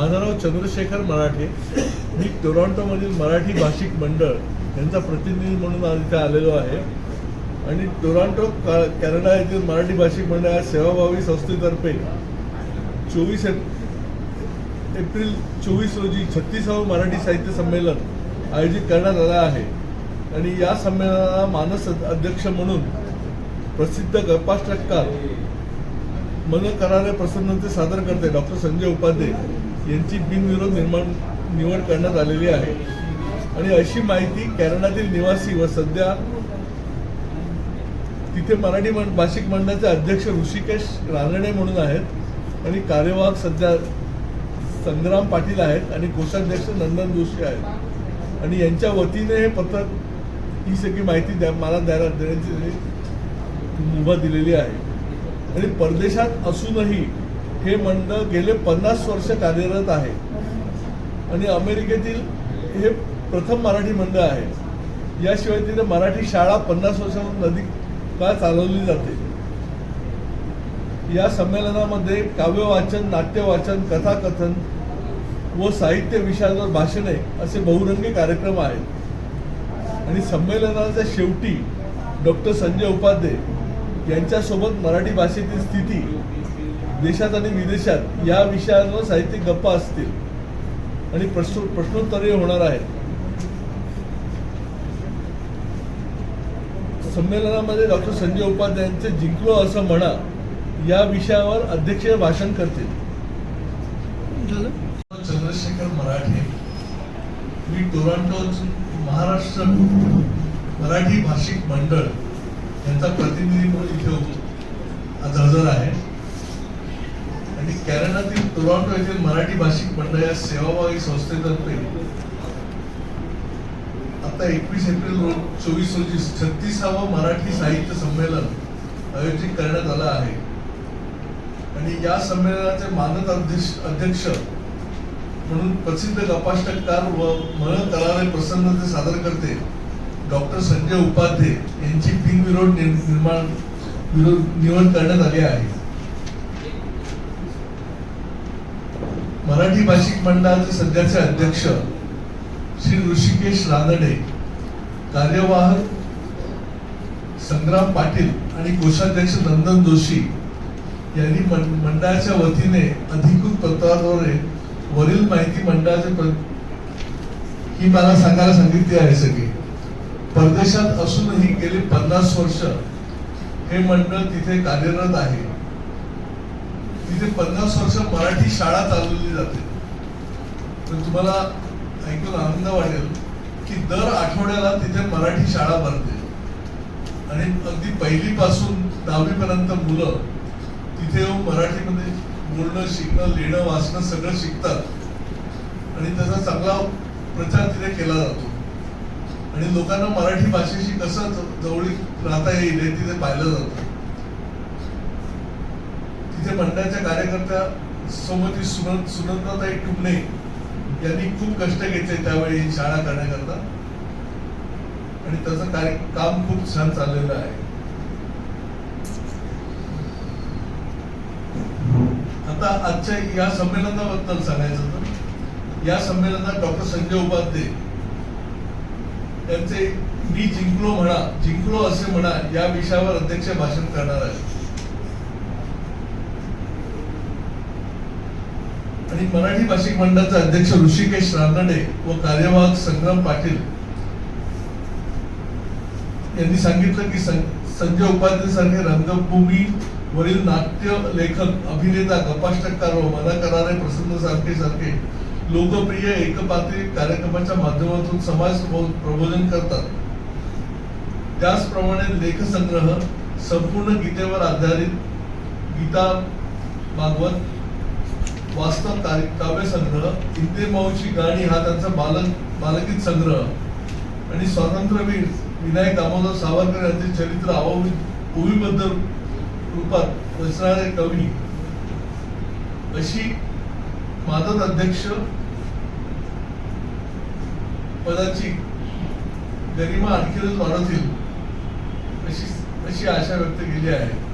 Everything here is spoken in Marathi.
माझं नाव चंद्रशेखर मराठे. मी टोरॉन्टोमधील मराठी भाषिक मंडळ यांचा प्रतिनिधी म्हणून आज इथे आलेलो आहे. आणि टोरॉन्टो का कॅनडा येथील मराठी भाषिक मंडळ या सेवाभावी संस्थेतर्फे चोवीस एप्रिल चोवीस रोजी छत्तीसावं मराठी साहित्य संमेलन आयोजित करण्यात आलं आहे. आणि या संमेलनाला मानस अध्यक्ष म्हणून प्रसिद्ध गप्पाष्टकार मन करारे प्रसन्नते सादर करते डॉक्टर संजय उपाध्ये. यांची बिनविरोध निर्माण निवड करण्यात आलेली आहे. आणि अशी माहिती कॅनडातील निवासी व सध्या तिथे मराठी मं- भाषिक मंडळाचे अध्यक्ष ऋषिकेश रानडे म्हणून आहेत. आणि कार्यवाहक सध्या संग्राम पाटील आहेत आणि कोषाध्यक्ष नंदन जोशी आहेत. आणि यांच्या वतीने हे पत्रक ही सगळी माहिती द्या मला द्यायला देण्याची मुभा दिलेली आहे. आणि परदेशात असूनही हे मंडळ गेले पन्नास वर्ष कार्यरत आहे. आणि अमेरिकेतील हे प्रथम मराठी मंडळ आहे. याशिवाय तिथे मराठी शाळा पन्नास वर्षांहून अधिक काळ चालवली जाते. या संमेलनामध्ये काव्यवाचन नाट्यवाचन कथाकथन व साहित्य विषयावर भाषणे असे बहुरंगी कार्यक्रम आहेत. आणि संमेलनाच्या शेवटी डॉक्टर संजय उपाध्ये यांच्यासोबत मराठी भाषेतील स्थिती देशात आणि विदेशात या विषयांवर साहित्यिक गप्पा असतील. आणि प्रश्न प्रश्नोत्तरे होणार आहेत. संमेलनामध्ये डॉक्टर संजय उपाध्याय यांचे जिंकलो असं म्हणा या विषयावर अध्यक्षीय भाषण करतील. चंद्रशेखर मराठे मी टोरॉन्टो महाराष्ट्र मराठी भाषिक मंडळ यांचा प्रतिनिधी म्हणून इथे आज आहे. आणि कॅनडातील टोरॉन्टो येथील मराठी भाषिक मंडळ या सेवाभावी संस्थेतर्फे आता एकवीस एप्रिल रोज चोवीस रोजी छत्तीसावं मराठी साहित्य संमेलन आयोजित करण्यात आलं आहे. आणि या संमेलनाचे मानद अध्यक्ष अध्यक्ष म्हणून प्रसिद्ध कपाष्टकार व मळ प्रसन्न प्रसन्नते सादर करते. डॉक्टर संजय उपाध्ये यांची बिनविरोध निर्माण विरोध निवड करण्यात आली आहे. मराठी भाषिक मंडळाचे सध्याचे अध्यक्ष श्री ऋषिकेश रानडे कार्यवाहक संग्राम पाटील आणि कोषाध्यक्ष नंदन जोशी यांनी मंडळाच्या वतीने अधिकृत पत्राद्वारे वरील माहिती मंडळाचे ही मला सांगायला सांगितली आहे सगळी. परदेशात असूनही गेली पन्नास वर्ष हे मंडळ तिथे कार्यरत आहे. तिथे पन्नास वर्ष मराठी शाळा चालवली जाते. तर तुम्हाला ऐकून आनंद वाटेल की दर आठवड्याला तिथे मराठी शाळा भरते आणि अगदी पहिली पासून मुलं तिथे येऊन मराठीमध्ये बोलणं शिकणं लिहिणं वाचणं सगळं शिकतात. आणि त्याचा चांगला प्रचार तिथे केला जातो. आणि लोकांना मराठी भाषेशी कसं जवळीक राहता येईल हे तिथे पाहिलं जातं. तिथे मंडळाच्या कार्यकर्त्या सोमती सुनंद सुनंदाताई टुमणे यांनी खूप कष्ट घेतले त्यावेळी शाळा करण्याकरता. आणि त्याचं कार्य काम खूप छान चाललेलं आहे. आता आजच्या या संमेलनाबद्दल सांगायचं तर या संमेलनात डॉक्टर संजय उपाध्ये त्यांचे मी जिंकलो म्हणा जिंकलो असे म्हणा या विषयावर अध्यक्ष भाषण करणार आहे. आणि मराठी भाषिक मंडळाचे अध्यक्ष ऋषिकेश रानडे व कार्यवाहक संग्राम पाटील यांनी सांगितलं की संजय उपाध्ये सारखे रंगभूमी वरील नाट्य लेखक अभिनेता कपाष्टकार व मना करारे प्रसन्न सारखे सारखे लोकप्रिय एकपात्री कार्यक्रमाच्या माध्यमातून समाज प्रबोधन करतात. त्याचप्रमाणे लेखसंग्रह संपूर्ण गीतेवर आधारित गीता भागवत वास्तव कार्य- काव्यसंग्रह इंदे माऊची गाणी हा त्यांचा बालक बालगीत संग्रह आणि स्वातंत्र्यवीर विनायक दामोदर सावरकर यांचे चरित्र अववी ओवीबद्ध रूपात रचणारे कवी अशी मादत अध्यक्ष पदाची गरिमा आणखीनच वाढवतील अशी अशी आशा व्यक्त केली आहे.